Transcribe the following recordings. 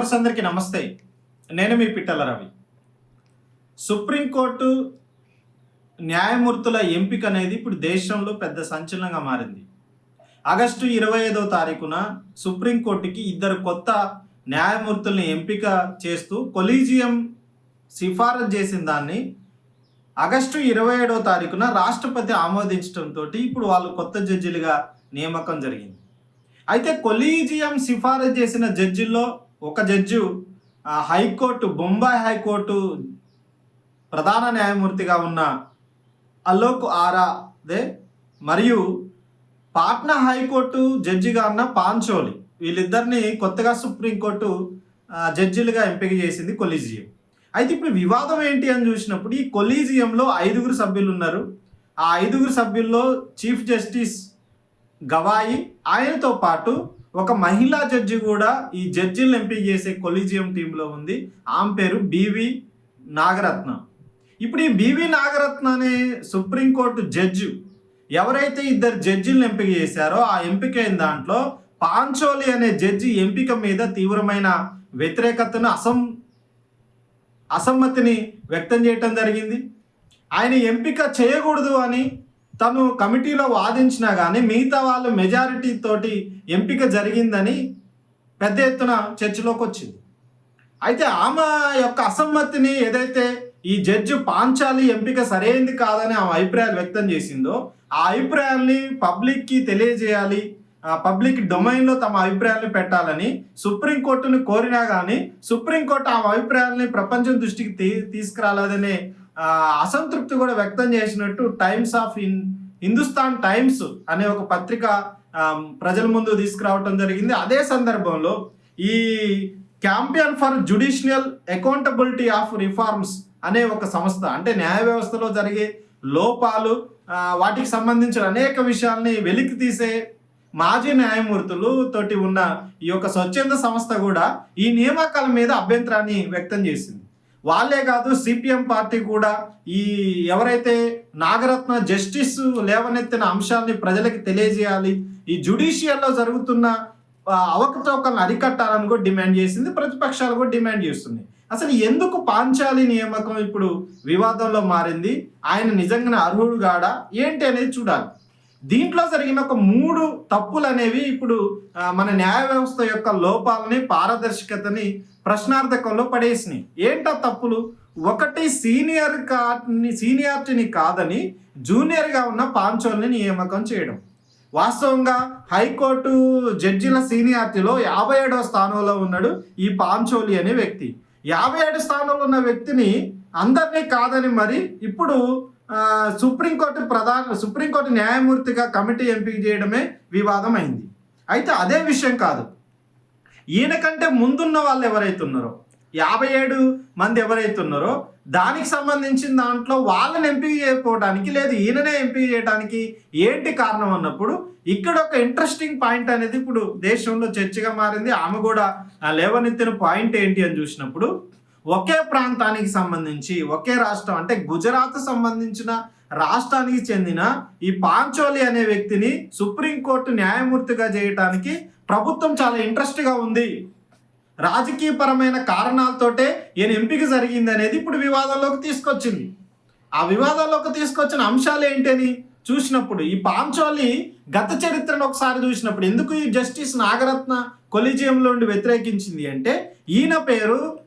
Viewers అందరికీ నమస్తే. నేను మీ పిట్టల రవి. సుప్రీంకోర్టు న్యాయమూర్తుల ఎంపిక అనేది ఇప్పుడు దేశంలో పెద్ద సంచలనంగా మారింది. ఆగస్టు ఇరవై ఐదో తారీఖున సుప్రీంకోర్టుకి ఇద్దరు కొత్త న్యాయమూర్తుల్ని ఎంపిక చేస్తూ కొలీజియం సిఫారసు చేసిన దాన్ని ఆగస్టు ఇరవై ఏడవ తారీఖున రాష్ట్రపతి ఆమోదించడంతో ఇప్పుడు వాళ్ళు కొత్త జడ్జిలుగా నియామకం జరిగింది. అయితే కొలీజియం సిఫారసు చేసిన జడ్జిల్లో ఒక జడ్జి ఆ, హైకోర్టు బొంబాయి హైకోర్టు ప్రధాన న్యాయమూర్తిగా ఉన్న అలోక్ ఆరాదే మరియు పాట్నా హైకోర్టు జడ్జిగా ఉన్న పాంచోలి. వీళ్ళిద్దరిని కొత్తగా సుప్రీంకోర్టు జడ్జిలుగా ఎంపిక చేసింది కొలీజియం. అయితే ఇప్పుడు వివాదం ఏంటి అని చూసినప్పుడు ఈ కొలీజియంలో ఐదుగురు సభ్యులు ఉన్నారు ఆ ఐదుగురు సభ్యుల్లో చీఫ్ జస్టిస్ గవాయి ఆయనతో పాటు ఒక మహిళా జడ్జి కూడా ఈ జడ్జిలను ఎంపిక చేసే కొలీజియం టీంలో ఉంది. ఆమె పేరు బీవి నాగరత్న. ఇప్పుడు ఈ బీవి నాగరత్న అనే సుప్రీంకోర్టు జడ్జి ఎవరైతే ఇద్దరు జడ్జిలను ఎంపిక చేశారో ఆ ఎంపిక అయిన దాంట్లో పాంచోలి అనే జడ్జి ఎంపిక మీద తీవ్రమైన వ్యతిరేకతను అసం అసమ్మతిని వ్యక్తం చేయటం జరిగింది. ఆయన ఎంపిక చేయకూడదు అని తను కమిటీలో వాదించినా కానీ మిగతా వాళ్ళు మెజారిటీ తోటి ఎంపిక జరిగిందని పెద్ద ఎత్తున చర్చలోకి వచ్చింది అయితే ఆమె యొక్క అసమ్మతిని ఏదైతే ఈ జడ్జి పాంచాలి ఎంపిక సరైంది కాదని ఆమె అభిప్రాయాలు వ్యక్తం చేసిందో ఆ అభిప్రాయాల్ని పబ్లిక్కి తెలియజేయాలి ఆ పబ్లిక్ డొమైన్లో తమ అభిప్రాయాలను పెట్టాలని సుప్రీంకోర్టును కోరినా కానీ సుప్రీంకోర్టు ఆ అభిప్రాయాలని ప్రపంచం దృష్టికి తీ తీసుకురాలేదనే అసంతృప్తి కూడా వ్యక్తం చేసినట్టు Times of in Hindustan Times అనే ఒక పత్రిక ప్రజల ముందు తీసుకురావటం జరిగింది. అదే సందర్భంలో ఈ campaign for judicial accountability of reforms అనే ఒక సంస్థ అంటే న్యాయ వ్యవస్థలో జరిగే లోపాలు వాటికి సంబంధించిన అనేక విషయాల్ని వెలికి తీసే మాజీ న్యాయమూర్తులు తోటి ఉన్న ఈ యొక్క స్వచ్ఛంద సంస్థ కూడా ఈ నియామకాల మీద అభ్యంతరాన్ని వ్యక్తం చేసింది. వాళ్ళే కాదు సిపిఎం పార్టీ కూడా ఈ ఎవరైతే నాగరత్న జస్టిస్ లేవనెత్తిన అంశాల్ని ప్రజలకు తెలియజేయాలి ఈ జుడిషియల్లో జరుగుతున్న అవకతవకలను అరికట్టాలని కూడా డిమాండ్ చేసింది ప్రతిపక్షాలు కూడా డిమాండ్ చేస్తుంది అసలు ఎందుకు పాంచాలి నియామకం ఇప్పుడు వివాదంలో మారింది? ఆయన నిజంగానే అర్హుడు కాడా? ఏంటి అనేది చూడాలి. దీంట్లో జరిగిన ఒక మూడు తప్పులు అనేవి ఇప్పుడు మన న్యాయ వ్యవస్థ యొక్క లోపాలని పారదర్శకతని ప్రశ్నార్థకంలో పడేసినాయి. ఏంటా తప్పులు? ఒకటి సీనియర్ కాని సీనియారిటీని కాదని జూనియర్గా ఉన్న పాంచోల్ని నియామకం చేయడం. వాస్తవంగా హైకోర్టు జడ్జిల సీనియారిటీలో యాభై ఏడవ స్థానంలో ఉన్నాడు ఈ పాంచోలి అనే వ్యక్తి. యాభై ఏడు స్థానంలో ఉన్న వ్యక్తిని అందరినీ కాదని మరి ఇప్పుడు సుప్రీంకోర్టు ప్రధాన సుప్రీంకోర్టు న్యాయమూర్తిగా కమిటీ ఎంపిక చేయడమే వివాదం అయింది అయితే అదే విషయం కాదు. ఈయన కంటే ముందున్న వాళ్ళు ఎవరైతే ఉన్నారో యాభై ఏడు మంది ఎవరైతే ఉన్నారో దానికి సంబంధించిన దాంట్లో వాళ్ళని ఎంపిక చేయకపోవడానికి లేదు ఈయననే ఎంపిక చేయడానికి ఏంటి కారణం అన్నప్పుడు ఇక్కడ ఒక ఇంట్రెస్టింగ్ పాయింట్ అనేది ఇప్పుడు దేశంలో చర్చగా మారింది. ఆమె కూడా లేవనెత్తిన పాయింట్ ఏంటి అని చూసినప్పుడు ఒకే ప్రాంతానికి సంబంధించి ఒకే రాష్ట్రం అంటే గుజరాత్ సంబంధించిన రాష్ట్రానికి చెందిన ఈ పాంచోలి అనే వ్యక్తిని సుప్రీంకోర్టు న్యాయమూర్తిగా చేయటానికి ప్రభుత్వం చాలా ఇంట్రెస్ట్గా ఉంది. రాజకీయపరమైన కారణాలతోటే ఈయన ఎంపిక జరిగింది అనేది ఇప్పుడు వివాదంలోకి తీసుకొచ్చింది. ఆ వివాదంలోకి తీసుకొచ్చిన అంశాలు ఏంటని చూసినప్పుడు ఈ పాంచోలి గత చరిత్రను ఒకసారి చూసినప్పుడు ఎందుకు ఈ జస్టిస్ నాగరత్న కొలిజియంలో వ్యతిరేకించింది అంటే ఈయన పేరు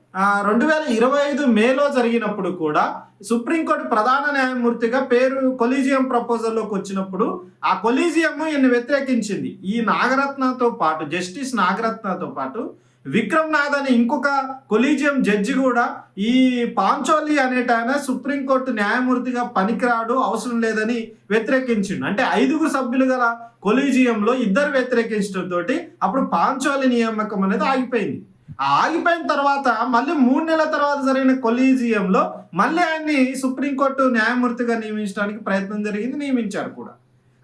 రెండు వేల ఇరవై ఐదు మేలో జరిగినప్పుడు కూడా సుప్రీంకోర్టు ప్రధాన న్యాయమూర్తిగా పేరు కొలీజియం ప్రపోజల్లోకి వచ్చినప్పుడు ఆ కొలీజియం ఈయన వ్యతిరేకించింది. ఈ నాగరత్నతో పాటు జస్టిస్ నాగరత్నతో పాటు విక్రమ్ నాథ్ అనే ఇంకొక కొలీజియం జడ్జి కూడా ఈ పాంచోలి అనేటాయన సుప్రీంకోర్టు న్యాయమూర్తిగా పనికిరాడు అవసరం లేదని వ్యతిరేకించిండు. అంటే ఐదుగురు సభ్యులు గల కొలీజియంలో ఇద్దరు వ్యతిరేకించడంతో అప్పుడు పాంచోలి నియామకం అనేది ఆగిపోయింది. ఆగిపోయిన తర్వాత మళ్ళీ మూడు నెలల తర్వాత జరిగిన కొలీజియంలో మళ్ళీ ఆయన్ని సుప్రీంకోర్టు న్యాయమూర్తిగా నియమించడానికి ప్రయత్నం జరిగింది నియమించారు కూడా.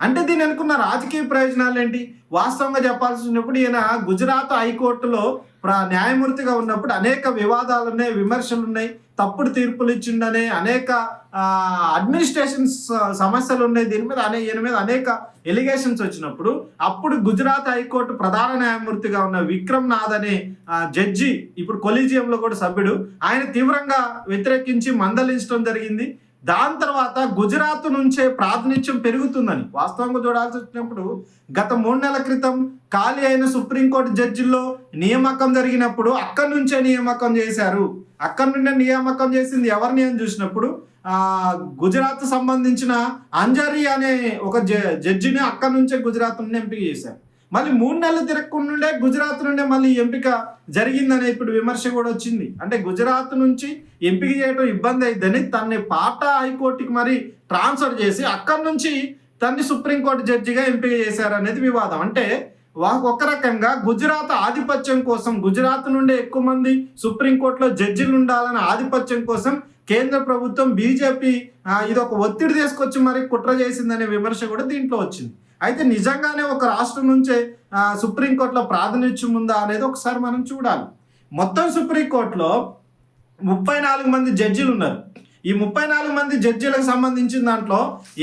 అంటే దీని అనుకున్న రాజకీయ ప్రయోజనాలు ఏంటి? వాస్తవంగా చెప్పాల్సినప్పుడు ఈయన గుజరాత్ హైకోర్టులో ప్ర న్యాయమూర్తిగా ఉన్నప్పుడు అనేక వివాదాలు ఉన్నాయి విమర్శలు ఉన్నాయి. తప్పుడు తీర్పులు ఇచ్చిండనే అనేక అడ్మినిస్ట్రేషన్ సమస్యలు ఉన్నాయి. దీని మీద అనే ఈయన మీద అనేక ఎలిగేషన్స్ వచ్చినప్పుడు అప్పుడు గుజరాత్ హైకోర్టు ప్రధాన న్యాయమూర్తిగా ఉన్న విక్రమ్ నాథ్ అనే జడ్జి ఇప్పుడు కొలీజియంలో కూడా సభ్యుడు ఆయన తీవ్రంగా వ్యతిరేకించి మందలించడం జరిగింది. దాని తర్వాత గుజరాత్ నుంచే ప్రాతినిధ్యం పెరుగుతుందని వాస్తవంగా చూడాల్సి వచ్చినప్పుడు గత మూడు నెలల క్రితం ఖాళీ అయిన సుప్రీంకోర్టు జడ్జిల్లో నియామకం జరిగినప్పుడు అక్కడి నుంచే నియామకం చేశారు. అక్కడి నుండే నియామకం చేసింది ఎవరిని అని చూసినప్పుడు ఆ గుజరాత్ సంబంధించిన అంజరి అనే ఒక జ- జడ్జిని అక్కడి నుంచే గుజరాత్ నుండి ఎంపిక చేశారు. మళ్ళీ మూడు నెలలు తిరగకుండా గుజరాత్ నుండే మళ్ళీ ఎంపిక జరిగిందనే ఇప్పుడు విమర్శ కూడా వచ్చింది. అంటే గుజరాత్ నుంచి ఎంపిక చేయడం ఇబ్బంది అయిద్దని తన్ని పాట హైకోర్టుకి మరి ట్రాన్స్ఫర్ చేసి అక్కడి నుంచి తన్ని సుప్రీంకోర్టు జడ్జిగా ఎంపిక చేశారనేది వివాదం. అంటే వా- ఒక రకంగా గుజరాత్ ఆధిపత్యం కోసం గుజరాత్ నుండే ఎక్కువ మంది సుప్రీంకోర్టులో జడ్జిలు ఉండాలనే ఆధిపత్యం కోసం కేంద్ర ప్రభుత్వం బీజేపీ ఇది ఒక ఒత్తిడి తీసుకొచ్చి మరి కుట్ర చేసిందనే విమర్శ కూడా దీంట్లో వచ్చింది. అయితే నిజంగానే ఒక రాష్ట్రం నుంచే సుప్రీంకోర్టులో ప్రాతినిధ్యం ఉందా అనేది ఒకసారి మనం చూడాలి. మొత్తం సుప్రీంకోర్టులో ముప్పై నాలుగు మంది జడ్జిలు ఉన్నారు. ఈ ముప్పై నాలుగు మంది జడ్జీలకు సంబంధించిన దాంట్లో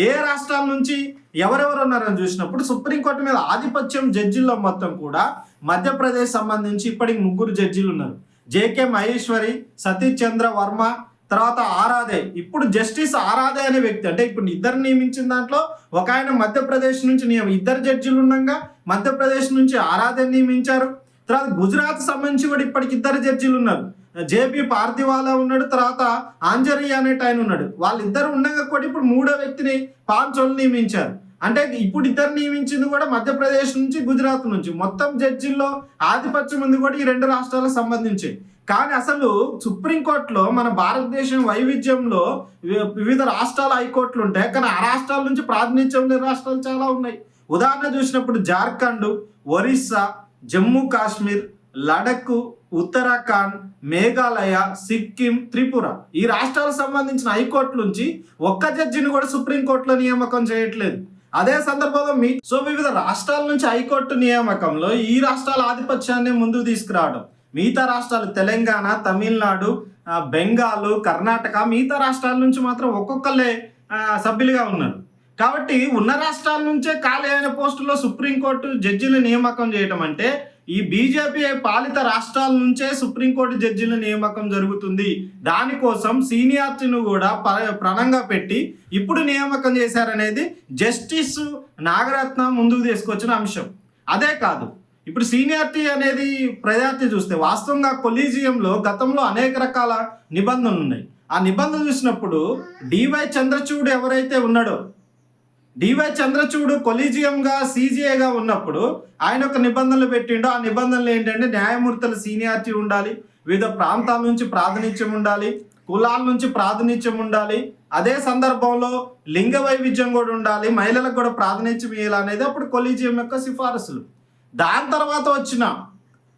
ఏ రాష్ట్రాల నుంచి ఎవరెవరు ఉన్నారని చూసినప్పుడు సుప్రీంకోర్టు మీద ఆధిపత్యం జడ్జిల్లో మొత్తం కూడా మధ్యప్రదేశ్ సంబంధించి ఇప్పటికి ముగ్గురు జడ్జీలు ఉన్నారు. జేకే మహేశ్వరి సతీష్ చంద్ర వర్మ తర్వాత ఆరాధే. ఇప్పుడు జస్టిస్ ఆరాధే అనే వ్యక్తి అంటే ఇప్పుడు ఇద్దరు నియమించిన దాంట్లో ఒక ఆయన మధ్యప్రదేశ్ నుంచి నియమ ఇద్దరు జడ్జిలు ఉండగా మధ్యప్రదేశ్ నుంచి ఆరాధే నియమించారు. తర్వాత గుజరాత్ సంబంధించి కూడా ఇప్పటికి ఇద్దరు జడ్జిలు ఉన్నారు. జేపీ పార్థివాలా ఉన్నాడు తర్వాత ఆంజనేయ అనేట ఆయన ఉన్నాడు. వాళ్ళిద్దరు ఉండగా కూడా ఇప్పుడు మూడో వ్యక్తిని పాంచోలు నియమించారు. అంటే ఇప్పుడు ఇద్దరు నియమించింది కూడా మధ్యప్రదేశ్ నుంచి గుజరాత్ నుంచి. మొత్తం జడ్జిల్లో ఆధిపత్యం ఉంది కూడా ఈ రెండు రాష్ట్రాలకు సంబంధించి. కానీ అసలు సుప్రీంకోర్టులో మన భారతదేశం వైవిధ్యంలో వి- వివిధ రాష్ట్రాల హైకోర్టులు ఉంటాయి. కానీ ఆ రాష్ట్రాల నుంచి ప్రాతినిధ్యం లేని రాష్ట్రాలు చాలా ఉన్నాయి. ఉదాహరణ చూసినప్పుడు జార్ఖండ్ ఒరిస్సా జమ్మూ కాశ్మీర్ లడక్ ఉత్తరాఖండ్ మేఘాలయ సిక్కిం త్రిపుర ఈ రాష్ట్రాలకు సంబంధించిన హైకోర్టు నుంచి ఒక్క జడ్జిని కూడా సుప్రీంకోర్టులో నియామకం చేయట్లేదు. అదే సందర్భంలో మీ సో వివిధ రాష్ట్రాల నుంచి హైకోర్టు నియామకంలో ఈ రాష్ట్రాల ఆధిపత్యాన్ని ముందుకు తీసుకురావడం. మిగతా రాష్ట్రాలు తెలంగాణ తమిళనాడు బెంగాల్ కర్ణాటక మిగతా రాష్ట్రాల నుంచి మాత్రం ఒక్కొక్కళ్ళే సభ్యులుగా ఉన్నారు. కాబట్టి ఉన్న రాష్ట్రాల నుంచే ఖాళీ అయిన పోస్టుల్లో సుప్రీంకోర్టు జడ్జిలు నియామకం చేయడం అంటే ఈ బీజేపీ పాలిత రాష్ట్రాల నుంచే సుప్రీంకోర్టు జడ్జిల నియామకం జరుగుతుంది. దానికోసం సీనియార్టీని కూడా ప- ప్రణంగా పెట్టి ఇప్పుడు నియామకం చేశారనేది జస్టిస్ నాగరత్న ముందుకు తీసుకొచ్చిన అంశం. అదే కాదు ఇప్పుడు సీనియారిటీ అనేది ప్రయారిటీ చూస్తే వాస్తవంగా కొలీజియంలో గతంలో అనేక రకాల నిబంధనలు ఉన్నాయి. ఆ నిబంధన చూసినప్పుడు డివై చంద్రచూడ్ ఎవరైతే ఉన్నాడో డివై చంద్రచూడు కొలీజియంగా సీజీఏగా ఉన్నప్పుడు ఆయన ఒక నిబంధనలు పెట్టిండో. ఆ నిబంధనలు ఏంటంటే న్యాయమూర్తుల సీనియారిటీ ఉండాలి వివిధ ప్రాంతాల నుంచి ప్రాతినిధ్యం ఉండాలి కులాల నుంచి ప్రాతినిధ్యం ఉండాలి. అదే సందర్భంలో లింగ వైవిధ్యం కూడా ఉండాలి మహిళలకు కూడా ప్రాతినిధ్యం ఇవ్వాలనేది అప్పుడు కొలీజియం యొక్క సిఫారసులు. దాని తర్వాత వచ్చిన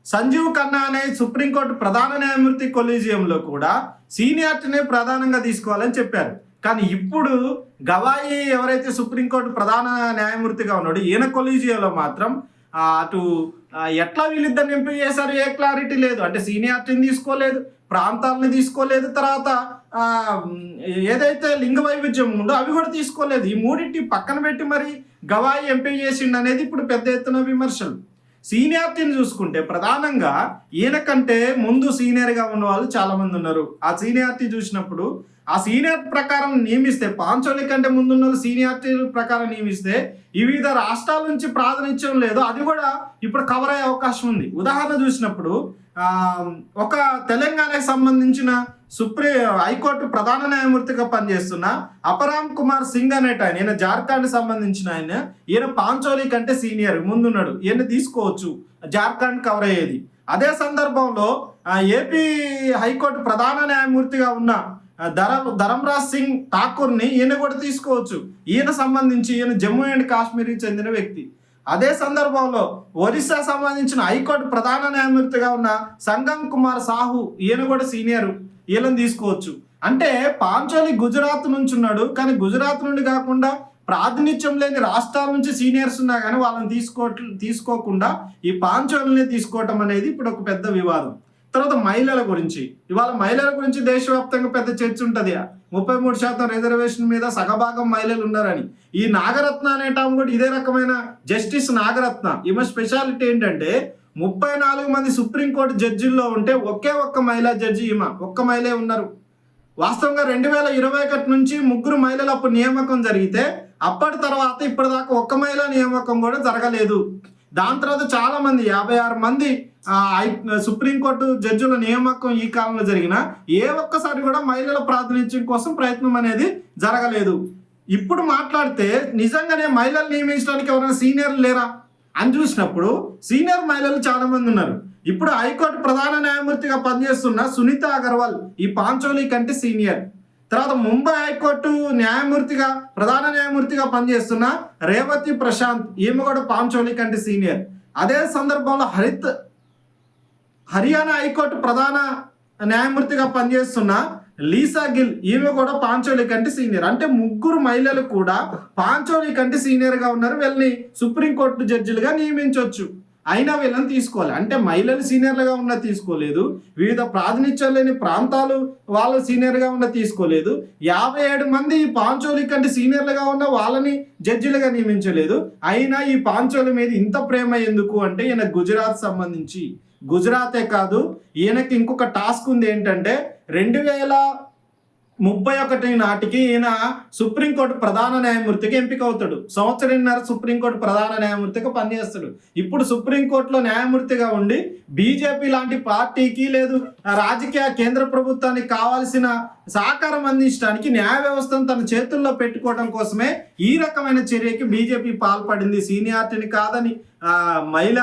సంజీవ్ ఖన్నా అనే సుప్రీంకోర్టు ప్రధాన న్యాయమూర్తి కొలీజియంలో కూడా సీనియారిటీనే ప్రధానంగా తీసుకోవాలని చెప్పారు. కానీ ఇప్పుడు గవాయి ఎవరైతే సుప్రీంకోర్టు ప్రధాన న్యాయమూర్తిగా ఉన్నాడో ఈయన కొలీజియాలో మాత్రం అటు ఎట్లా వీళ్ళిద్దరిని ఎంపిక చేశారు ఏ క్లారిటీ లేదు. అంటే సీనియారిటీని తీసుకోలేదు ప్రాంతాలని తీసుకోలేదు తర్వాత ఏదైతే లింగ వైవిధ్యం ఉందో అవి కూడా తీసుకోలేదు. ఈ మూడింటి పక్కన పెట్టి మరి గవాయి ఎంపిక చేసిండు అనేది ఇప్పుడు పెద్ద ఎత్తున విమర్శలు. సీనియారిటీని చూసుకుంటే ప్రధానంగా ఈయన కంటే ముందు సీనియర్గా ఉన్న వాళ్ళు చాలామంది ఉన్నారు. ఆ సీనియారిటీ చూసినప్పుడు ఆ సీనియర్ ప్రకారం నియమిస్తే పాంచోలి కంటే ముందున్న సీనియారిటీ ప్రకారం నియమిస్తే ఈ వివిధ రాష్ట్రాల నుంచి ప్రాతినిధ్యం లేదు. అది కూడా ఇప్పుడు కవర్ అయ్యే అవకాశం ఉంది. ఉదాహరణ చూసినప్పుడు ఒక తెలంగాణకు సంబంధించిన సుప్రీం హైకోర్టు ప్రధాన న్యాయమూర్తిగా పనిచేస్తున్న అపరామ్ కుమార్ సింగ్ అనేట ఆయన ఈయన జార్ఖండ్ సంబంధించిన ఆయన ఈయన పాంచోలి కంటే సీనియర్ ముందున్నాడు. ఈయన తీసుకోవచ్చు. జార్ఖండ్ కవర్ అయ్యేది. అదే సందర్భంలో ఏపీ హైకోర్టు ప్రధాన న్యాయమూర్తిగా ఉన్న ధరం ధరంరాజ్ సింగ్ ఠాకూర్ని ఈయన కూడా తీసుకోవచ్చు. ఈయన సంబంధించి ఈయన జమ్మూ అండ్ కాశ్మీర్కి చెందిన వ్యక్తి. అదే సందర్భంలో ఒరిస్సా సంబంధించిన హైకోర్టు ప్రధాన న్యాయమూర్తిగా ఉన్న సంగం కుమార్ సాహు ఈయన కూడా సీనియర్. ఈయన తీసుకోవచ్చు. అంటే పాంచోలి గుజరాత్ నుంచి ఉన్నాడు. కానీ గుజరాత్ నుండి కాకుండా ప్రాతినిధ్యం లేని రాష్ట్రాల నుంచి సీనియర్స్ ఉన్నా కానీ వాళ్ళని తీసుకో తీసుకోకుండా ఈ పాంచోలిని తీసుకోవటం అనేది ఇప్పుడు ఒక పెద్ద వివాదం. తర్వాత మహిళల గురించి. ఇవాళ మహిళల గురించి దేశవ్యాప్తంగా పెద్ద చర్చ ఉంటుంది. ముప్పై మూడు శాతం రిజర్వేషన్ మీద సగభాగం మహిళలు ఉన్నారని. ఈ నాగరత్న అనే టామ్ కూడా ఇదే రకమైన జస్టిస్ నాగరత్న. ఈమె స్పెషాలిటీ ఏంటంటే ముప్పై నాలుగు మంది సుప్రీంకోర్టు జడ్జిల్లో ఉంటే ఒకే ఒక్క మహిళా జడ్జి ఈమె. ఒక్క మహిళే ఉన్నారు. వాస్తవంగా రెండు వేల ఇరవై ఒకటి నుంచి ముగ్గురు మహిళలు అప్పుడు నియామకం జరిగితే అప్పటి తర్వాత ఇప్పటిదాకా ఒక్క మహిళా నియామకం కూడా జరగలేదు. దాని తర్వాత చాలా మంది యాభై ఆరు మంది సుప్రీంకోర్టు జడ్జిల నియామకం ఈ కాలంలో జరిగిన ఏ ఒక్కసారి కూడా మహిళల ప్రాతినిధ్యం కోసం ప్రయత్నం అనేది జరగలేదు. ఇప్పుడు మాట్లాడితే నిజంగానే మహిళలు నియమించడానికి ఎవరైనా సీనియర్లు లేరా? అని చూసినప్పుడు సీనియర్ మహిళలు చాలా మంది ఉన్నారు. ఇప్పుడు హైకోర్టు ప్రధాన న్యాయమూర్తిగా పనిచేస్తున్న సునీత అగర్వాల్ ఈ పాంచోలి కంటే సీనియర్. తర్వాత ముంబై హైకోర్టు న్యాయమూర్తిగా ప్రధాన న్యాయమూర్తిగా పనిచేస్తున్న రేవతి ప్రశాంత్ ఈమె కూడా పాంచోలి కంటే సీనియర్. అదే సందర్భంలో హరిత్ హర్యానా హైకోర్టు ప్రధాన న్యాయమూర్తిగా పనిచేస్తున్న లీసా గిల్ ఈమె కూడా పాంచోలి కంటే సీనియర్. అంటే ముగ్గురు మహిళలు కూడా పాంచోలి కంటే సీనియర్గా ఉన్నారు. వీళ్ళని సుప్రీంకోర్టు జడ్జిలుగా నియమించవచ్చు అయినా వీళ్ళని తీసుకోవాలి. అంటే మహిళలు సీనియర్లుగా ఉన్న తీసుకోలేదు. వివిధ ప్రాతినిధ్యం లేని ప్రాంతాలు వాళ్ళు సీనియర్గా ఉన్న తీసుకోలేదు. యాభై ఏడు మంది ఈ పాంచోలి కంటే సీనియర్లుగా ఉన్న వాళ్ళని జడ్జిలుగా నియమించలేదు. అయినా ఈ పాంచోలి మీద ఇంత ప్రేమ ఎందుకు అంటే ఈయన గుజరాత్ సంబంధించి. గుజరాతే కాదు ఈయనకి ఇంకొక టాస్క్ ఉంది ఏంటంటే రెండు వేల ముప్పై ఒకటి నాటికి ఈయన సుప్రీంకోర్టు ప్రధాన న్యాయమూర్తికి ఎంపిక అవుతాడు సంవత్సరంన్నర సుప్రీంకోర్టు ప్రధాన న్యాయమూర్తిగా పనిచేస్తాడు. ఇప్పుడు సుప్రీంకోర్టులో న్యాయమూర్తిగా ఉండి బీజేపీ లాంటి పార్టీకి లేదు రాజకీయ కేంద్ర ప్రభుత్వానికి కావాల్సిన సహకారం అందించడానికి న్యాయ వ్యవస్థను తన చేతుల్లో పెట్టుకోవడం కోసమే ఈ రకమైన చర్యకి బీజేపీ పాల్పడింది. సీనియారిటీని కాదని మహిళ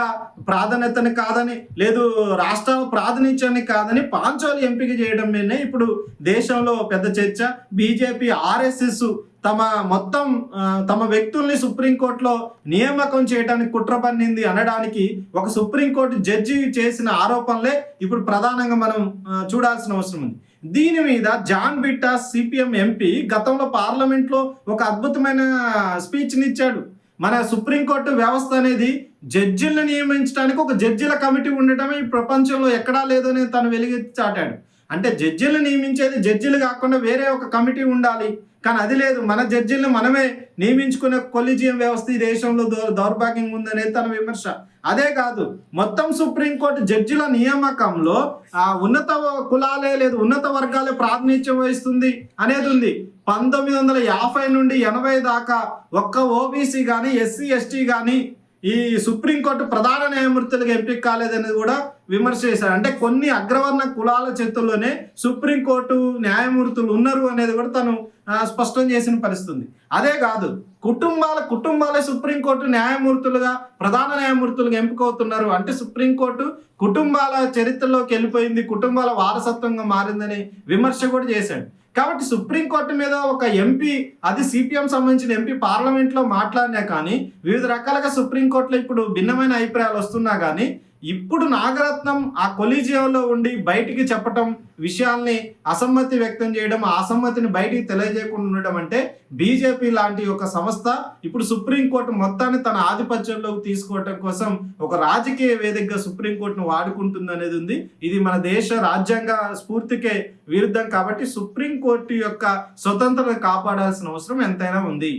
ప్రాధాన్యతని కాదని లేదు రాష్ట్ర ప్రాతినిధ్యాన్ని కాదని పాంచోలు ఎంపిక చేయడం మీదనే ఇప్పుడు దేశంలో పెద్ద చర్చ. బీజేపీ ఆర్ఎస్ఎస్ తమ మొత్తం తమ వ్యక్తుల్ని సుప్రీంకోర్టులో నియామకం చేయడానికి కుట్ర పన్నింది అనడానికి ఒక సుప్రీంకోర్టు జడ్జి చేసిన ఆరోపణలే ఇప్పుడు ప్రధానంగా మనం చూడాల్సిన అవసరం ఉంది. దీని మీద జాన్ బిట్టా సిపిఎం ఎంపీ గతంలో పార్లమెంట్లో ఒక అద్భుతమైన స్పీచ్ని ఇచ్చాడు. మన సుప్రీంకోర్టు వ్యవస్థ అనేది జడ్జిలను నియమించడానికి ఒక జడ్జిల కమిటీ ఉండటమే ఈ ప్రపంచంలో ఎక్కడా లేదని తను వెలిగి చాటాడు. అంటే జడ్జిలు నియమించేది జడ్జిలు కాకుండా వేరే ఒక కమిటీ ఉండాలి. కానీ అది లేదు. మన జడ్జిలను మనమే నియమించుకునే కొలిజియం వ్యవస్థ ఈ దేశంలో దౌ దౌర్భాగ్యం ఉందనేది తన విమర్శ. అదే కాదు మొత్తం సుప్రీంకోర్టు జడ్జిల నియామకంలో ఆ ఉన్నత కులాలే లేదు ఉన్నత వర్గాలే ప్రాతినిధ్యం వహిస్తుంది అనేది ఉంది. పంతొమ్మిది వందల యాభై నుండి ఎనభై దాకా ఒక్క ఓబీసీ కానీ ఎస్సీ ఎస్టీ కానీ ఈ సుప్రీంకోర్టు ప్రధాన న్యాయమూర్తులుగా ఎంపిక కాలేదనేది కూడా విమర్శ చేశారు. అంటే కొన్ని అగ్రవర్ణ కులాల చేతుల్లోనే సుప్రీంకోర్టు న్యాయమూర్తులు ఉన్నారు అనేది కూడా తను స్పష్టం చేసిన పరిస్థితుంది. అదే కాదు కుటుంబాల కుటుంబాలే సుప్రీంకోర్టు న్యాయమూర్తులుగా ప్రధాన న్యాయమూర్తులుగా ఎంపిక అవుతున్నారు అంటే సుప్రీంకోర్టు కుటుంబాల చరిత్రలోకి వెళ్ళిపోయింది కుటుంబాల వారసత్వంగా మారిందని విమర్శ కూడా చేశాడు. కాబట్టి సుప్రీంకోర్టు మీద ఒక ఎంపీ అది సిపిఎం సంబంధించిన ఎంపీ పార్లమెంట్లో మాట్లాడినా కానీ వివిధ రకాలుగా సుప్రీంకోర్టులో ఇప్పుడు భిన్నమైన అభిప్రాయాలు వస్తున్నా కానీ ఇప్పుడు నాగరత్నం ఆ కొలీజియంలో ఉండి బయటికి చెప్పటం విషయాల్ని అసమ్మతి వ్యక్తం చేయడం ఆ అసమ్మతిని బయటికి తెలియజేయకుండా ఉండడం అంటే బీజేపీ లాంటి ఒక సంస్థ ఇప్పుడు సుప్రీంకోర్టు మొత్తాన్ని తన ఆధిపత్యంలోకి తీసుకోవటం కోసం ఒక రాజకీయ వేదికగా సుప్రీంకోర్టును వాడుకుంటుంది అనేది ఉంది. ఇది మన దేశ రాజ్యాంగ స్ఫూర్తికే విరుద్ధం కాబట్టి సుప్రీంకోర్టు యొక్క స్వతంత్రత కాపాడాల్సిన అవసరం ఎంతైనా ఉంది.